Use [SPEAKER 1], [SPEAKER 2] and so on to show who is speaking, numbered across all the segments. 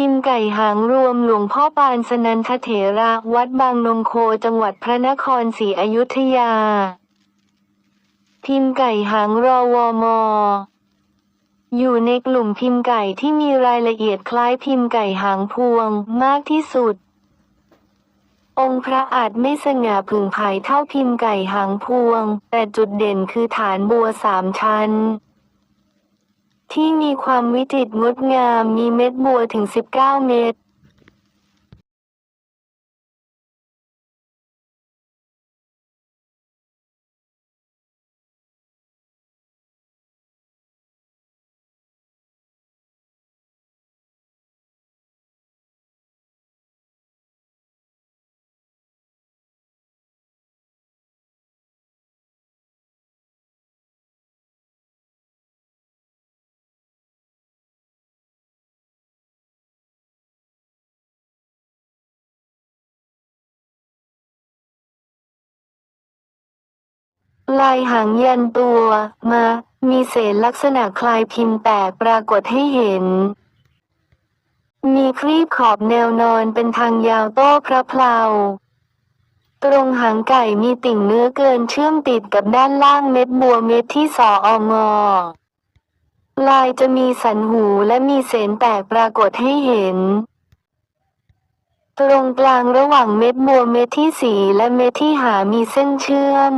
[SPEAKER 1] พิมพ์ไก่หางรวมหลวงพ่อปานสนันทเถระ วัดบางนมโคจังหวัดพระนครศรีอยุธยา พิมพ์ไก่หางรอวอมออยู่ในกลุ่มพิมพ์ไก่ที่มีรายละเอียดคล้ายพิมพ์ไก่หางพวงมากที่สุด องค์พระอาจไม่สง่าผึ่งไผ่เท่าพิมพ์ไก่หางพวง แต่จุดเด่นคือฐานบัวสามชั้น ที่มีความวิจิตรงดงามมีเม็ดบัวถึง 19 เม็ด ลายหางยันตัวมา มีเศษลักษณะคล้ายพิมพ์แตกปรากฏให้เห็น มีครีบขอบแนวนอนเป็นทางยาวโต้พระเพลา ตรงหางไก่มีติ่งเนื้อเกินเชื่อมติดกับด้านล่างเม็ดบัวเม็ดที่สอองอลายจะมีสันหูและมีเศษแตกปรากฏให้เห็น ตรงกลางระหว่างเม็ดบัวเม็ดที่สีและเม็ดที่หามีเส้นเชื่อม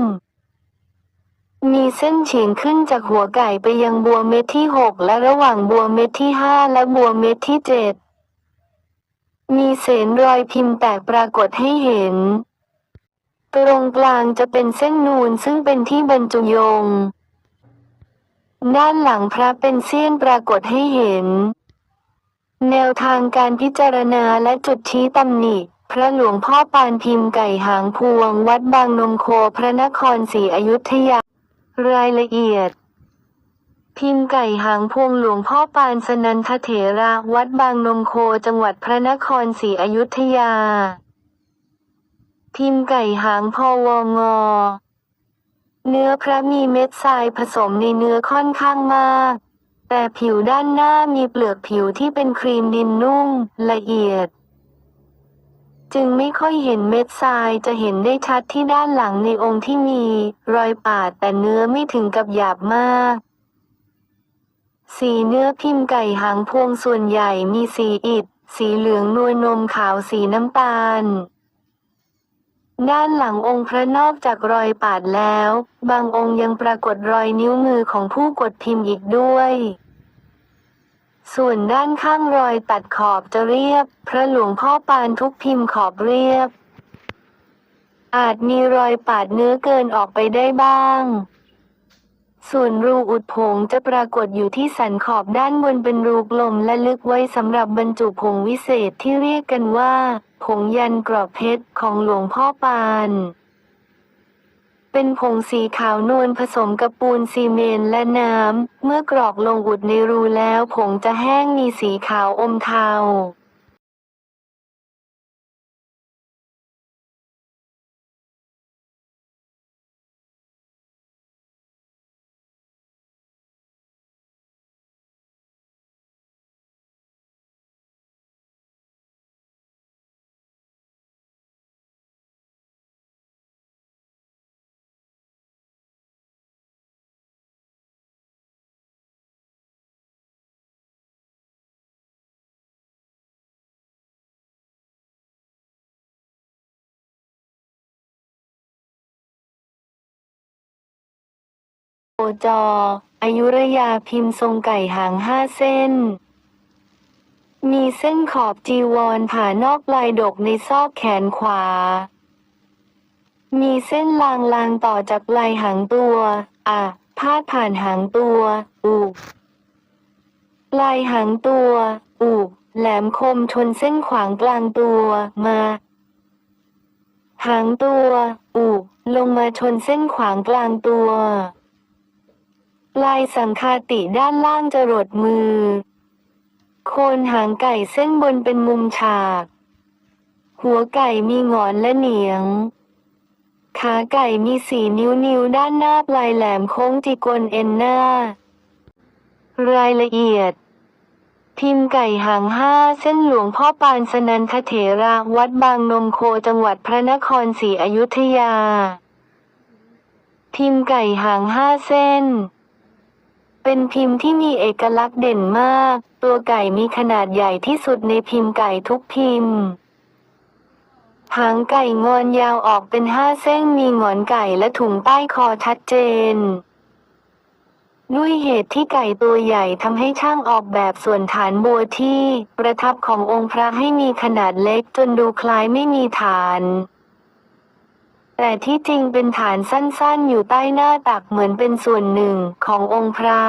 [SPEAKER 1] มีเส้นเฉียงขึ้นจากหัวไก่ไปยังบัวเม็ดที่หกและระหว่างบัวเม็ดที่ห้าและบัวเม็ดที่เจ็ดมีเศษรอยพิมพ์แตกปรากฏให้เห็น ตรงกลางจะเป็นเส้นนูนซึ่งเป็นที่บรรจุยง ด้านหลังพระเป็นเสี้ยนปรากฏให้เห็น แนวทางการพิจารณาและจุดชี้ตำหนิ พระหลวงพ่อปานพิมพ์ไก่หางพวง วัดบางนมโคพระนครศรีอยุธยา รายละเอียด พิมพ์ไก่หางพวงหลวงพ่อปานสนันทเถระวัดบางนมโคจังหวัดพระนครศรีอยุธยา พิมพ์ไก่หางพอวงอ เนื้อพระมีเม็ดทรายผสมในเนื้อค่อนข้างมาก แต่ผิวด้านหน้ามีเปลือกผิวที่เป็นครีมดินนุ่มละเอียด จึงไม่ค่อยเห็นเม็ดทรายจะเห็นได้ชัดที่ด้านหลังในองค์ที่มี รอยปาดแต่เนื้อไม่ถึงกับหยาบมาก สีเนื้อพิมพ์ไก่หางพวงส่วนใหญ่มีสีอิฐ สีเหลืองนวลนมขาวสีน้ำตาล ด้านหลังองค์พระนอกจากรอยปาดแล้ว บางองค์ยังปรากฏรอยนิ้วมือของผู้กดพิมพ์อีกด้วย ส่วนด้านข้างรอยตัดขอบจะเรียบ พระหลวงพ่อปานทุกพิมพ์ขอบเรียบ อาจมีรอยปาดเนื้อเกินออกไปได้บ้าง ส่วนรูอุดผงจะปรากฏอยู่ที่สันขอบด้านบนเป็นรูกลมและลึกไว้สำหรับบรรจุผงวิเศษที่เรียกกันว่า ผงยันกรอบเพชรของหลวงพ่อปาน เป็นผงสีขาวนวลผสมกับปูนซีเมนต์และน้ำ เมื่อกรอกลงอุดในรูแล้วผงจะแห้งมีสีขาวอมเทา จอ อายุรยาพิมพ์ทรงไก่หางห้าเส้น มีเส้นขอบจีวรผ่านอกลายดกในซอกแขนขวา มีเส้นลางลางต่อจากลายหางตัว อะ พาดผ่านหางตัวอุลายหางตัวอุแหลมคมชนเส้นขวางกลางตัวมา หางตัวอุลงมาชนเส้นขวางกลางตัว ลายสังคาติด้านล่างจรดมือ โคนหางไก่เส้นบนเป็นมุมฉาก หัวไก่มีงอนและเหนียง ขาไก่มีสีนิ้วนิ้วด้านหน้าปลายแหลมโค้งจีกวนเอ็นหน้า รายละเอียด พิมพ์ไก่หางห้าเส้นหลวงพ่อปานสนันทเถระวัดบางนมโคจังหวัดพระนครศรีอยุธยา พิมพ์ไก่หางห้าเส้น เป็นพิมพ์ที่มีเอกลักษณ์เด่นมาก ตัวไก่มีขนาดใหญ่ที่สุดในพิมพ์ไก่ทุกพิมพ์หางไก่งอนยาวออกเป็นห้าเส้นมีหงอนไก่และถุงใต้คอชัดเจน ด้วยเหตุที่ไก่ตัวใหญ่ทำให้ช่างออกแบบส่วนฐานบัวที่ ประทับขององค์พระให้มีขนาดเล็กจนดูคล้ายไม่มีฐาน แต่ที่จริงเป็นฐานสั้นๆ อยู่ใต้หน้าตักเหมือนเป็นส่วนหนึ่งขององค์พระ